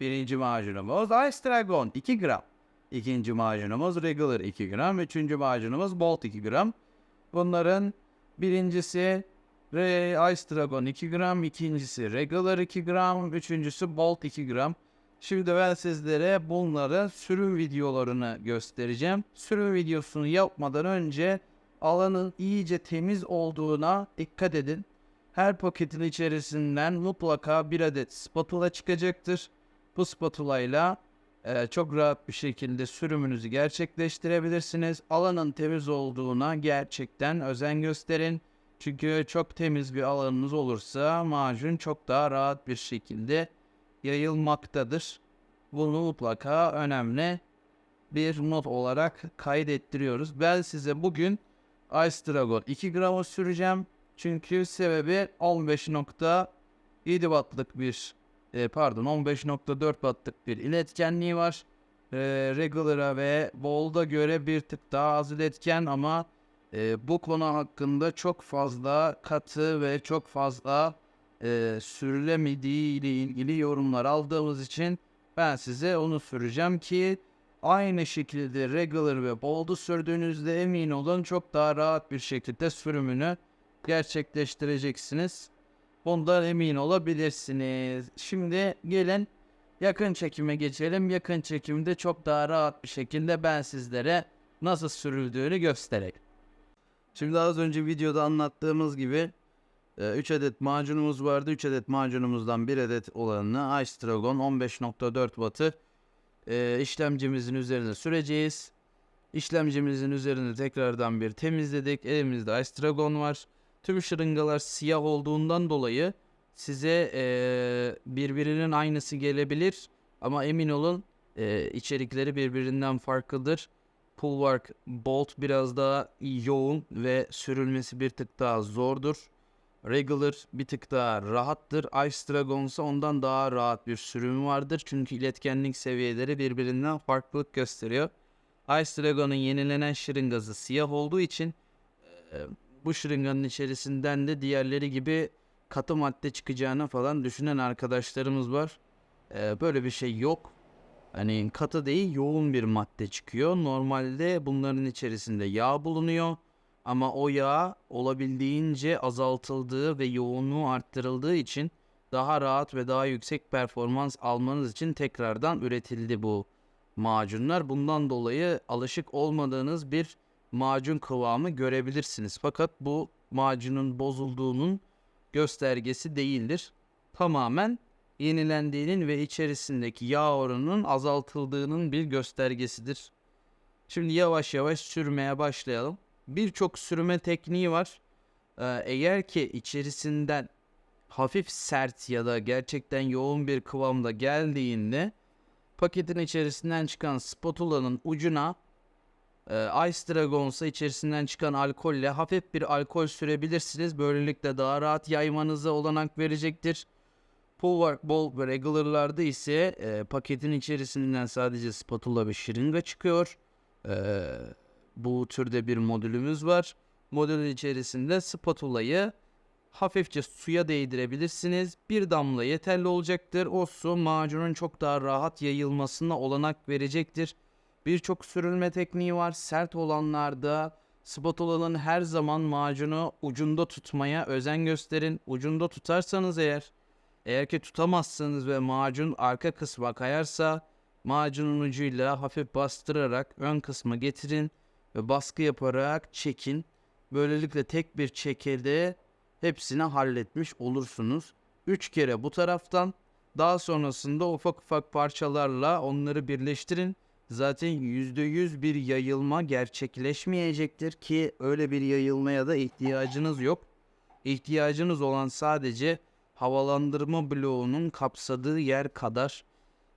Birinci macunumuz Ice Dragon 2 gram. İkinci macunumuz Regular 2 gram. Üçüncü macunumuz Bolt 2 gram. Bunların birincisi Ice Dragon 2 gram. ikincisi Regular 2 gram. Üçüncüsü Bolt 2 gram. Şimdi ben sizlere bunları sürüm videolarını göstereceğim. Sürüm videosunu yapmadan önce alanın iyice temiz olduğuna dikkat edin. Her paketin içerisinden mutlaka bir adet spatula çıkacaktır. Bu spatula ile e, çok rahat bir şekilde sürümünüzü gerçekleştirebilirsiniz. Alanın temiz olduğuna gerçekten özen gösterin. Çünkü çok temiz bir alanınız olursa macun çok daha rahat bir şekilde yayılmaktadır. Bunu mutlaka önemli bir not olarak kaydettiriyoruz. Ben size bugün Ice Dragon 2 gramı süreceğim. Çünkü sebebi 15.7 wattlık bir e, pardon 15.4 wattlık bir iletkenliği var. E, Regular'a ve Bold'a göre bir tık daha az iletken ama e, bu konu hakkında çok fazla katı ve çok fazla e, sürülemediği ile ilgili yorumlar aldığımız için ben size onu süreceğim ki aynı şekilde Regular ve Bold'u sürdüğünüzde emin olun çok daha rahat bir şekilde sürümünü gerçekleştireceksiniz. Bundan emin olabilirsiniz. Şimdi gelin yakın çekime geçelim. Yakın çekimde çok daha rahat bir şekilde ben sizlere nasıl sürüldüğünü göstereyim. Şimdi az önce videoda anlattığımız gibi 3 adet macunumuz vardı. 3 adet macunumuzdan 1 adet olanını Ice Dragon 15.4 wattı e, işlemcimizin üzerine süreceğiz. İşlemcimizin üzerine tekrardan bir temizledik. Elimizde Ice Dragon var. Tüm şırıngalar siyah olduğundan dolayı size e, birbirinin aynısı gelebilir. Ama emin olun e, içerikleri birbirinden farklıdır. Pullwork Bolt biraz daha yoğun ve sürülmesi bir tık daha zordur. Regular bir tık daha rahattır. Ice Dragon ise ondan daha rahat bir sürümü vardır. Çünkü iletkenlik seviyeleri birbirinden farklılık gösteriyor. Ice Dragon'un yenilenen şırıngası siyah olduğu için bu şırınganın içerisinden de diğerleri gibi katı madde çıkacağını falan düşünen arkadaşlarımız var. E, böyle bir şey yok. Hani katı değil yoğun bir madde çıkıyor. Normalde bunların içerisinde yağ bulunuyor. Ama o yağ olabildiğince azaltıldığı ve yoğunluğu arttırıldığı için daha rahat ve daha yüksek performans almanız için tekrardan üretildi bu macunlar. Bundan dolayı alışık olmadığınız bir macun kıvamı görebilirsiniz. Fakat bu macunun bozulduğunun göstergesi değildir. Tamamen yenilendiğinin ve içerisindeki yağ oranının azaltıldığının bir göstergesidir. Şimdi yavaş yavaş sürmeye başlayalım birçok sürme tekniği var. Ee, eğer ki içerisinden hafif sert ya da gerçekten yoğun bir kıvamda geldiğinde paketin içerisinden çıkan spatula'nın ucuna e, Ice Dragon'sa içerisinden çıkan alkolle hafif bir alkol sürebilirsiniz. Böylelikle daha rahat yaymanıza olanak verecektir. Pullwork Ball ve Regular'larda ise e, paketin içerisinden sadece spatula ve şırınga çıkıyor. Eee bu türde bir modülümüz var. Modülün içerisinde spatulayı hafifçe suya değdirebilirsiniz. Bir damla yeterli olacaktır. O su macunun çok daha rahat yayılmasına olanak verecektir. Birçok sürülme tekniği var. Sert olanlarda spatulanın her zaman macunu ucunda tutmaya özen gösterin. Ucunda tutarsanız eğer, eğer ki tutamazsınız ve macun arka kısma kayarsa macunun ucuyla hafif bastırarak ön kısma getirin ve baskı yaparak çekin. Böylelikle tek bir çekede hepsini halletmiş olursunuz. 3 kere bu taraftan daha sonrasında ufak ufak parçalarla onları birleştirin. Zaten %100 bir yayılma gerçekleşmeyecektir ki öyle bir yayılmaya da ihtiyacınız yok. İhtiyacınız olan sadece havalandırma bloğunun kapsadığı yer kadar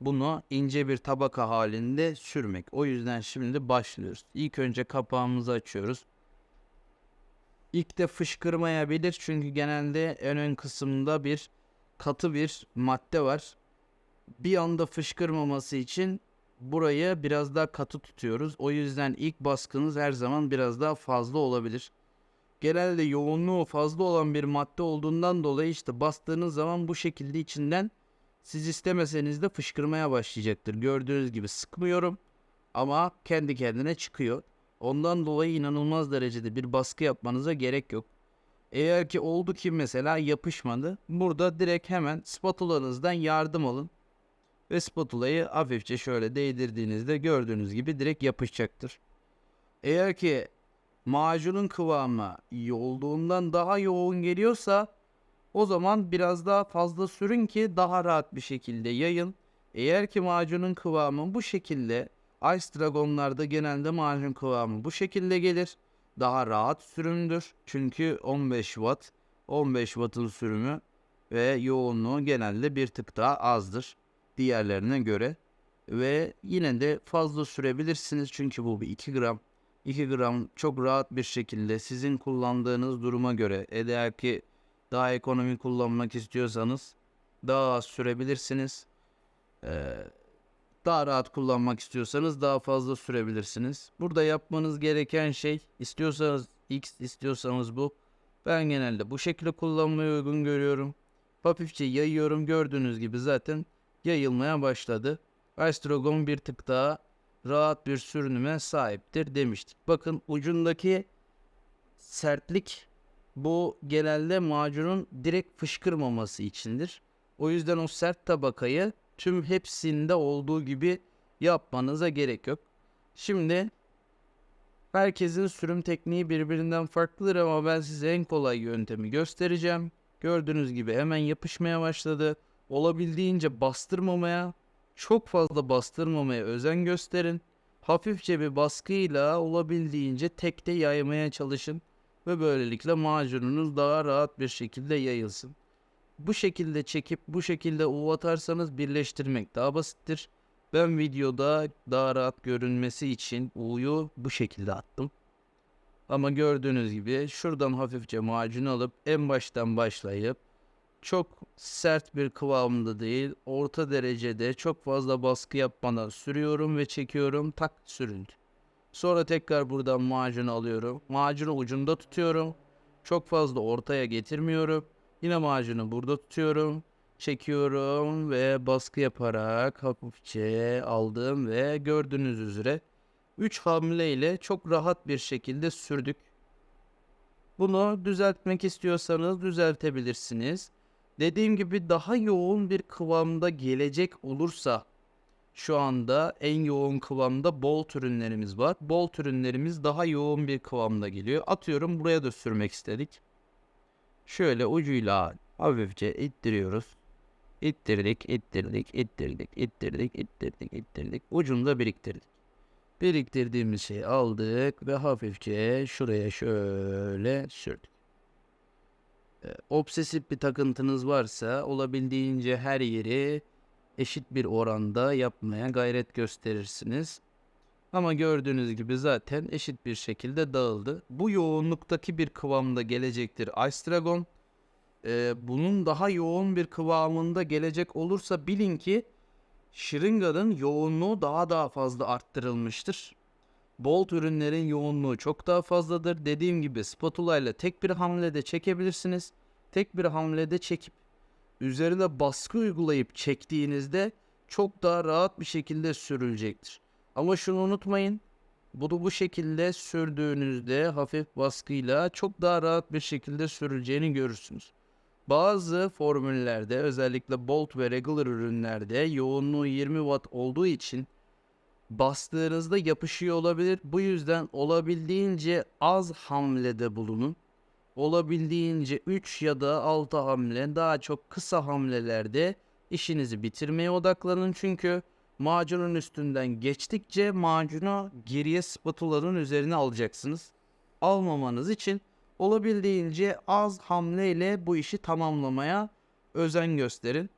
bunu ince bir tabaka halinde sürmek. O yüzden şimdi başlıyoruz. İlk önce kapağımızı açıyoruz. İlk de fışkırmayabilir çünkü genelde en ön kısımda bir katı bir madde var. Bir anda fışkırmaması için burayı biraz daha katı tutuyoruz. O yüzden ilk baskınız her zaman biraz daha fazla olabilir. Genelde yoğunluğu fazla olan bir madde olduğundan dolayı işte bastığınız zaman bu şekilde içinden Siz istemeseniz de fışkırmaya başlayacaktır. Gördüğünüz gibi sıkmıyorum ama kendi kendine çıkıyor. Ondan dolayı inanılmaz derecede bir baskı yapmanıza gerek yok. Eğer ki oldu ki mesela yapışmadı. Burada direkt hemen spatulanızdan yardım alın. Ve spatulayı hafifçe şöyle değdirdiğinizde gördüğünüz gibi direkt yapışacaktır. Eğer ki macunun kıvamı iyi olduğundan daha yoğun geliyorsa o zaman biraz daha fazla sürün ki daha rahat bir şekilde yayın. Eğer ki macunun kıvamı bu şekilde Ice Dragon'larda genelde macun kıvamı bu şekilde gelir. Daha rahat sürümdür. Çünkü 15 watt 15 wattın sürümü ve yoğunluğu genelde bir tık daha azdır diğerlerine göre. Ve yine de fazla sürebilirsiniz çünkü bu bir 2 gram 2 gram çok rahat bir şekilde sizin kullandığınız duruma göre eğer ki daha ekonomi kullanmak istiyorsanız daha az sürebilirsiniz. Ee, daha rahat kullanmak istiyorsanız daha fazla sürebilirsiniz. Burada yapmanız gereken şey istiyorsanız X istiyorsanız bu. Ben genelde bu şekilde kullanmayı uygun görüyorum. Hafifçe yayıyorum gördüğünüz gibi zaten yayılmaya başladı. Dragon bir tık daha rahat bir sürünüme sahiptir demiştik. Bakın ucundaki sertlik bu genelde macunun direkt fışkırmaması içindir. O yüzden o sert tabakayı tüm hepsinde olduğu gibi yapmanıza gerek yok. Şimdi herkesin sürüm tekniği birbirinden farklıdır ama ben size en kolay yöntemi göstereceğim. Gördüğünüz gibi hemen yapışmaya başladı. Olabildiğince bastırmamaya, çok fazla bastırmamaya özen gösterin. Hafifçe bir baskıyla olabildiğince tekte yaymaya çalışın ve böylelikle macununuz daha rahat bir şekilde yayılsın. Bu şekilde çekip bu şekilde uv atarsanız birleştirmek daha basittir. Ben videoda daha rahat görünmesi için U'yu bu şekilde attım. Ama gördüğünüz gibi şuradan hafifçe macunu alıp en baştan başlayıp çok sert bir kıvamda değil, orta derecede çok fazla baskı yapmadan sürüyorum ve çekiyorum. Tak sürüldü. Sonra tekrar buradan macunu alıyorum. Macunu ucunda tutuyorum. Çok fazla ortaya getirmiyorum. Yine macunu burada tutuyorum. Çekiyorum ve baskı yaparak hafifçe aldım ve gördüğünüz üzere 3 hamle ile çok rahat bir şekilde sürdük. Bunu düzeltmek istiyorsanız düzeltebilirsiniz. Dediğim gibi daha yoğun bir kıvamda gelecek olursa şu anda en yoğun kıvamda bol ürünlerimiz var. Bol ürünlerimiz daha yoğun bir kıvamda geliyor. Atıyorum buraya da sürmek istedik. Şöyle ucuyla hafifçe ittiriyoruz. İttirdik, ittirdik, ittirdik, ittirdik, ittirdik, ittirdik. Ucunda biriktirdik. Biriktirdiğimiz şeyi aldık ve hafifçe şuraya şöyle sürdük. Ee, obsesif bir takıntınız varsa olabildiğince her yeri eşit bir oranda yapmaya gayret gösterirsiniz. Ama gördüğünüz gibi zaten eşit bir şekilde dağıldı. Bu yoğunluktaki bir kıvamda gelecektir Ice Dragon. Ee, bunun daha yoğun bir kıvamında gelecek olursa bilin ki şırınganın yoğunluğu daha daha fazla arttırılmıştır. Bolt ürünlerin yoğunluğu çok daha fazladır. Dediğim gibi spatula ile tek bir hamlede çekebilirsiniz. Tek bir hamlede çekip üzerine baskı uygulayıp çektiğinizde çok daha rahat bir şekilde sürülecektir. Ama şunu unutmayın. Bunu bu şekilde sürdüğünüzde hafif baskıyla çok daha rahat bir şekilde sürüleceğini görürsünüz. Bazı formüllerde özellikle Bolt ve Regular ürünlerde yoğunluğu 20 watt olduğu için bastığınızda yapışıyor olabilir. Bu yüzden olabildiğince az hamlede bulunun. Olabildiğince 3 ya da 6 hamle daha çok kısa hamlelerde işinizi bitirmeye odaklanın. Çünkü macunun üstünden geçtikçe macunu geriye spatulanın üzerine alacaksınız. Almamanız için olabildiğince az hamleyle bu işi tamamlamaya özen gösterin.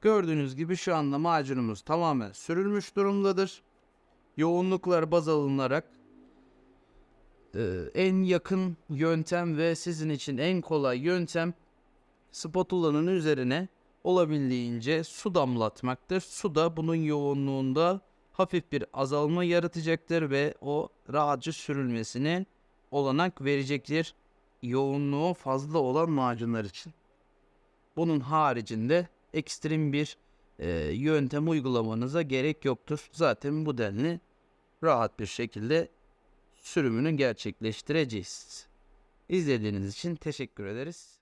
Gördüğünüz gibi şu anda macunumuz tamamen sürülmüş durumdadır. Yoğunluklar baz alınarak e, en yakın yöntem ve sizin için en kolay yöntem spatulanın üzerine olabildiğince su damlatmaktır. Su da bunun yoğunluğunda hafif bir azalma yaratacaktır ve o rahatça sürülmesine olanak verecektir yoğunluğu fazla olan macunlar için. Bunun haricinde ekstrem bir e, yöntem uygulamanıza gerek yoktur. Zaten bu denli rahat bir şekilde sürümünü gerçekleştireceğiz. İzlediğiniz için teşekkür ederiz.